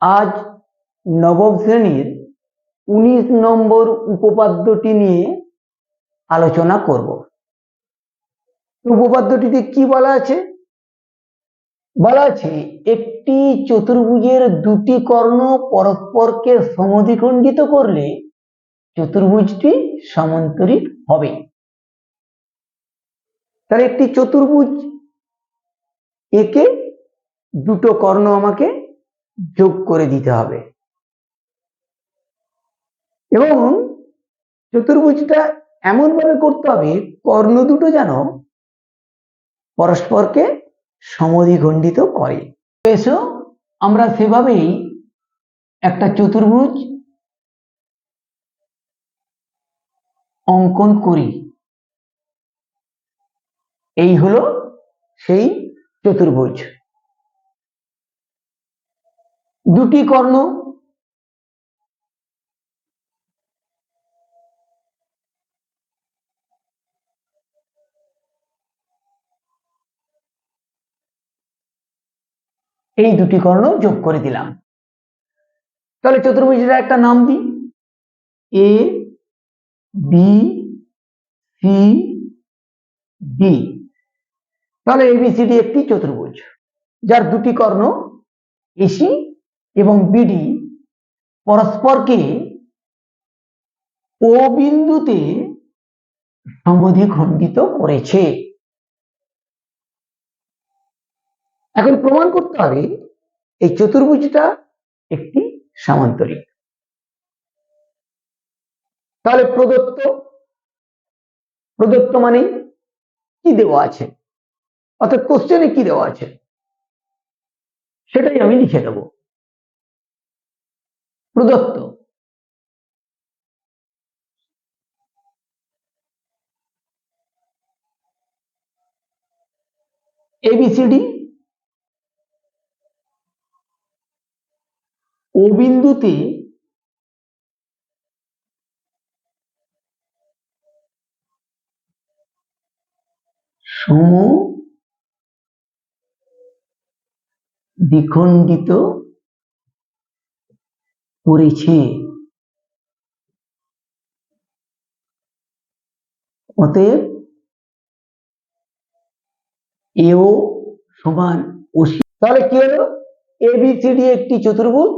আজ নবম শ্রেণির উনিশ নম্বর উপপাদ্যটি নিয়ে আলোচনা করব। উপপাদ্যটিতে কি বলা আছে? বলা আছে, একটি চতুর্ভুজের দুটি কর্ণ পরস্পরকে সমদ্বিখণ্ডিত করলে চতুর্ভুজটি সমান্তরিক হবে। তাহলে একটি চতুর্ভুজ, একে দুটো কর্ণ আমাকে যোগ করে দিতে হবে। এবং চতুর্ভুজটা এমন ভাবে করতে হবে, কর্ণ দুটো যেন পরস্পরকে সমদ্বিখণ্ডিত করে। এসো, আমরা সেভাবেই একটা চতুর্ভুজ অঙ্কন করি। এই হলো সেই চতুর্ভুজ। দুটি কর্ণ। এই দুটি কর্ণ যোগ করে দিলাম। তাহলে চতুর্ভুজের একটা নাম দিই। এ বি সি ডি তাহলে এবিসিডি একটি চতুর্ভুজ। যার দুটি কর্ণ এসি এবং বিডি পরস্পরকে ও বিন্দুতে সমদ্বিখণ্ডিত করেছে। এখন প্রমাণ করতে হবে, এই চতুর্ভুজটা একটি সামান্তরিক। তাহলে প্রদত্ত প্রদত্ত মানে কি দেওয়া আছে? অর্থাৎ কোশ্চেনে কি দেওয়া আছে? সেটাই আমি লিখে দেব। প্রদত্ত। এবিসিডি ও বিন্দুতে সম দ্বিখণ্ডিত করেছে। অতএব এও সমান ওসি তাহলে কি হলো? এবিসিডি একটি চতুর্ভুজ।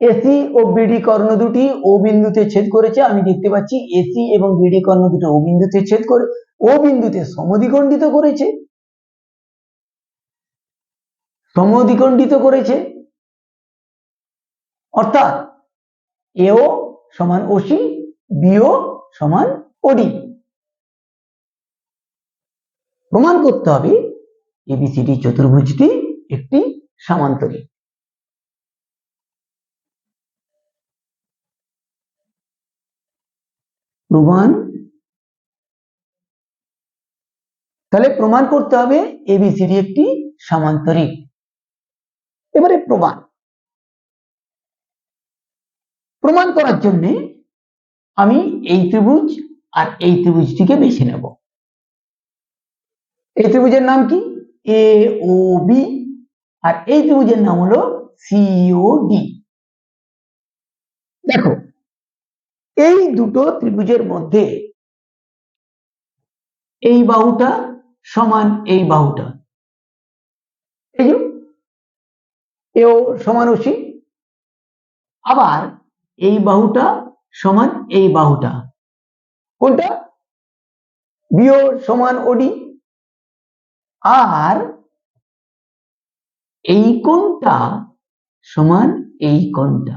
এসি ও বিডি কর্ণ দুটি ও বিন্দুতে ছেদ করেছে। আমি দেখতে পাচ্ছি এসি এবং বিডি কর্ণ দুটো ও বিন্দুতে ছেদ করে ও বিন্দুতে সমদ্বিখণ্ডিত করেছে। সমদ্বিখণ্ডিত করেছে। অর্থাৎ এও সমান ওসি বিও সমান ওডি। প্রমাণ করতে হবে এবিসিডি চতুর্ভুজটি একটি সামান্তরিক। প্রমাণ। তাহলে প্রমাণ করতে হবে এবিসিডি একটি সামান্তরিক। এবারে প্রমাণ। প্রমাণ করার জন্য আমি এই ত্রিভুজ আর এই ত্রিভুজটিকে বেছে নেব। এই ত্রিভুজের নাম কি? এ ও বি আর এই ত্রিভুজের নাম হলো সিও ডি দেখো, এই দুটো ত্রিভুজের মধ্যে এই বাহুটা সমান এই বাহুটা। এও সমান অসি আবার এই বাহুটা সমান এই বাহুটা। কোনটা? বিও সমান ওডি আর এই কোণটা সমান এই কোণটা।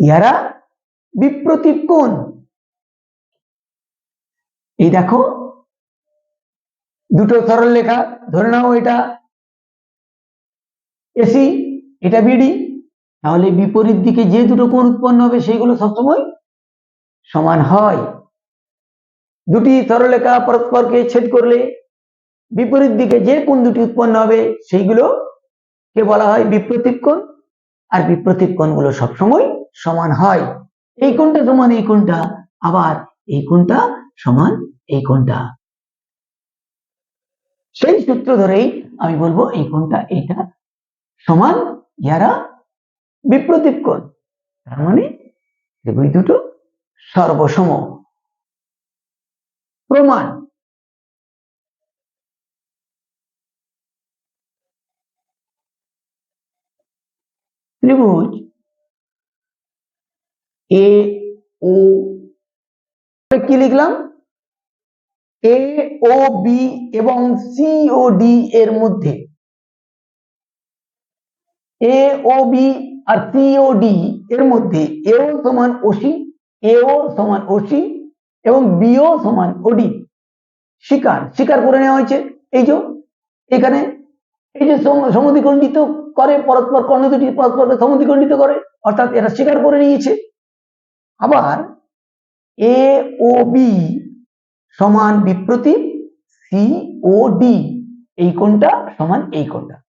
ইয়ারা বিপ্রতীপ কোণ। এই দেখো, দুটো সরল লেখা, ধরে নাও এটা। এসি এটা বিডি তাহলে বিপরীত দিকে যে দুটো কোণ উৎপন্ন হবে সেইগুলো সবসময় সমান হয়। দুটি সরলরেখা পরস্পরকে ছেদ করলে বিপরীত দিকে যে কোণ দুটি উৎপন্ন হবে সেইগুলো কে বলা হয় বিপ্রতীপ কোণ, আর বিপ্রতীপ কোণগুলো সবসময় সমান হয়। এই কোণটা সমান, এই কোণটা আবার এই কোণটা সমান, এই কোণটা। সেই সূত্র ধরেই আমি বলব এই কোণটা এটা সমান ইহারা বিপ্রতীপ কোণ তার মানে ত্রিভুজ দুটো সর্বসম প্রমাণ। ত্রিভুজ এ ও কি লিখলাম? এ, ও, বি এবং সি, ও, ডি এর মধ্যে। এ, ও, বি আর সি ও এর মধ্যে এও সমান ওসি এও সমান ওসি এবং বিও সমান ওডি স্বীকার স্বীকার করে নেওয়া হয়েছে। এই যে, এখানে, এই যে সম- সমদ্বিখণ্ডিত করে, পরস্পর কর্ণ দুটি পরস্পরকে সমদ্বিখণ্ডিত করে, অর্থাৎ এরা স্বীকার করে নিয়েছে। আবার এ ও বি সমান বিপ্রতীপ সি ও ডি এই কোণটা সমান এই কোণটা।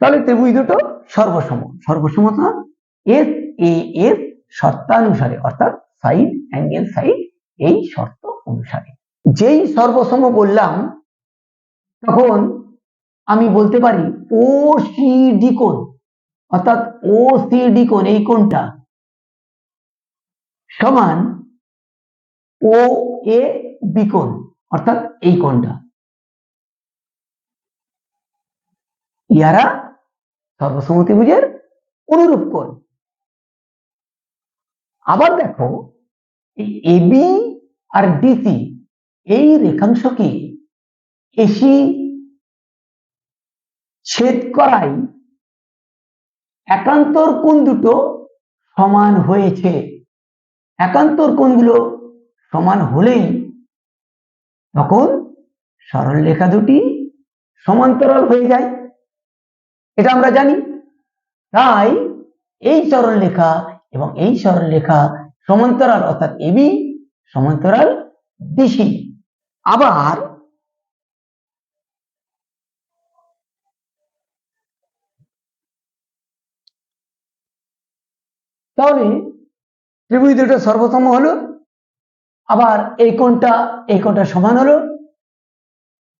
তাহলে ত্রিভুজ দুটো সর্বসম, সর্বসমতা এস এ এস শর্তানুসারে, অর্থাৎ সাইড অ্যাঙ্গেল সাইড এই শর্ত অনুসারে। যেই সর্বসম বললাম, তখন আমি বলতে পারি ও সি ডি কোণ, অর্থাৎ ও সি ডি কোণ এই কোণটা সমান ও এ বি কোণ, অর্থাৎ এই কোণটা। ইহারা সর্বসম্মতিভুজের অনুরূপ কোণ আবার দেখো, এই এবি আর ডিসি এই রেখাংশকে এসি ছেদ করাই একান্তর কোণ দুটো সমান হয়েছে। একান্তর কোণগুলো সমান হলেই তখন সরল রেখা দুটি সমান্তরাল হয়ে যায়। এটা আমরা জানি। তাই এই সরল রেখা এবং এই সরল রেখা সমান্তরাল, অর্থাৎ এবি সমান্তরাল ডিসি আবার তাহলে ত্রিভুজ দুটো সর্বতম হলো, আবার এই কোণটা এই কোণটা সমান হলো।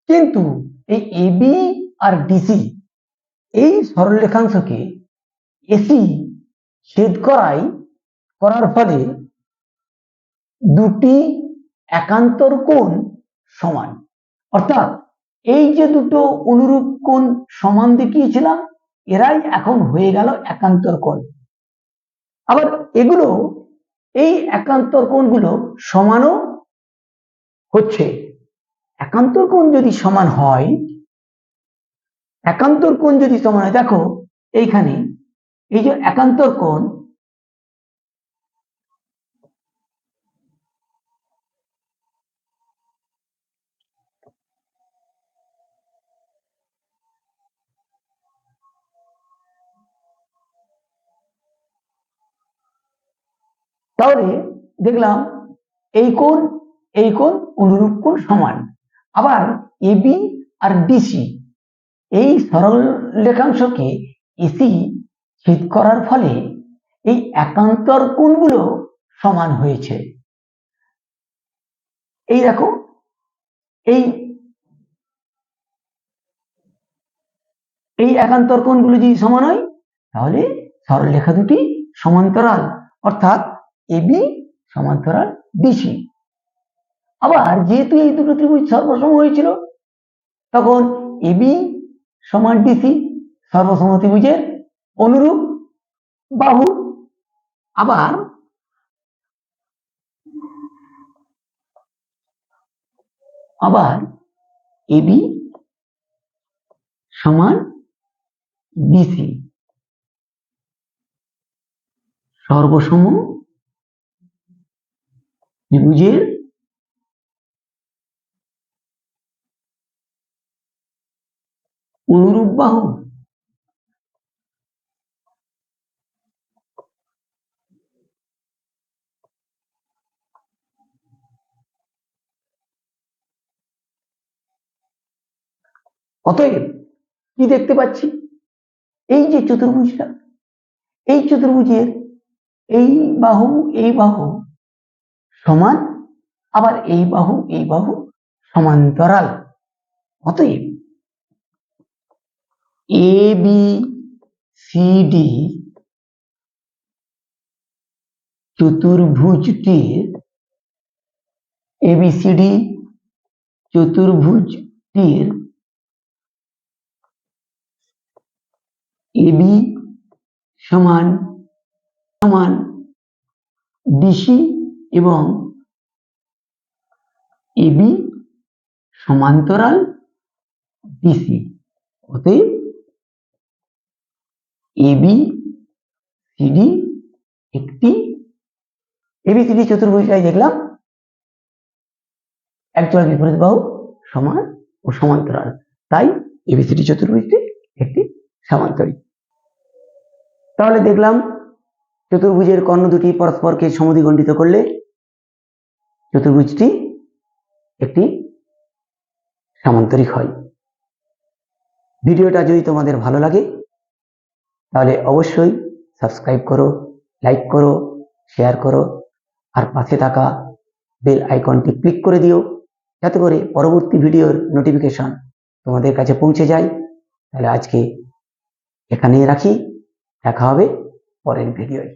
কিন্তু এই এবি আর ডিসি এই সরলরেখাংশকে এসি ছেদ করাই করার ফলে দুটি একান্তর কোণ সমান। অর্থাৎ এই যে দুটো অনুরূপ কোণ সমান দেখিয়েছিলাম, এরাই এখন হয়ে গেল একান্তর কোণ। আবার এগুলো, এই একান্তর কোণগুলো সমানও হচ্ছে। একান্তর কোণ যদি সমান হয় একান্তর কোণ যদি হয়, দেখো এইখানে, এই যে একান্তর কোণ, তাহলে দেখলাম এই কোণ এই কোণ অনুরূপ কোণ সমান। আবার এবি আর ডিসি এই সরল রেখাংশকে এসি ছেদ করার ফলে এই একান্তর কোণগুলো সমান হয়েছে। এই দেখো, এই এই একান্তর কোণগুলো যদি সমান হয়, তাহলে সরল রেখা দুটি সমান্তরাল, অর্থাৎ এবি সমান্তরাল ডিসি আবার যেহেতু এই দুটো ত্রিভুজ সর্বসম হয়েছিল, তখন এবি সমান ডিসি সর্বসম ত্রিভুজের অনুরূপ বাহু। আবার আবার এবি সমান ডিসি। সর্বসম অনুরূপ বাহু। অতএব কি দেখতে পাচ্ছি? এই যে চতুর্ভুজটা, এই চতুর্ভুজের এই বাহু এই বাহু সমান, আবার এই বাহু এই বাহু সমান্তরাল। অতএব এ বি সি ডি চতুর্ভুজটির চতুর্ভুজটির এবি সমান সমান ডিসি এবং এবি সমান্তরাল ডিসি অতএব এবি সিডি একটি এবিসিডি চতুর্ভুজটাই দেখলাম। একচল বিপরীত বাহু সমান ও সমান্তরাল। তাই এবিসিডি চতুর্ভুজটি একটি সামান্তরিক। তাহলে দেখলাম চতুর্ভুজের কর্ণ দুটি পরস্পরকে সমদ্বিখণ্ডিত করলে চতুর্ভুজটি একটি সামান্তরিক হয়। ভিডিওটা যদি তোমাদের ভালো লাগে তাহলে অবশ্যই সাবস্ক্রাইব করো লাইক করো শেয়ার করো, আর পাশে থাকা বেল আইকনটি ক্লিক করে দিও, যাতে করে পরবর্তী ভিডিওর নোটিফিকেশন তোমাদের কাছে পৌঁছে যায়। তাহলে আজকে এখানেই রাখি, দেখা হবে পরের ভিডিওয়।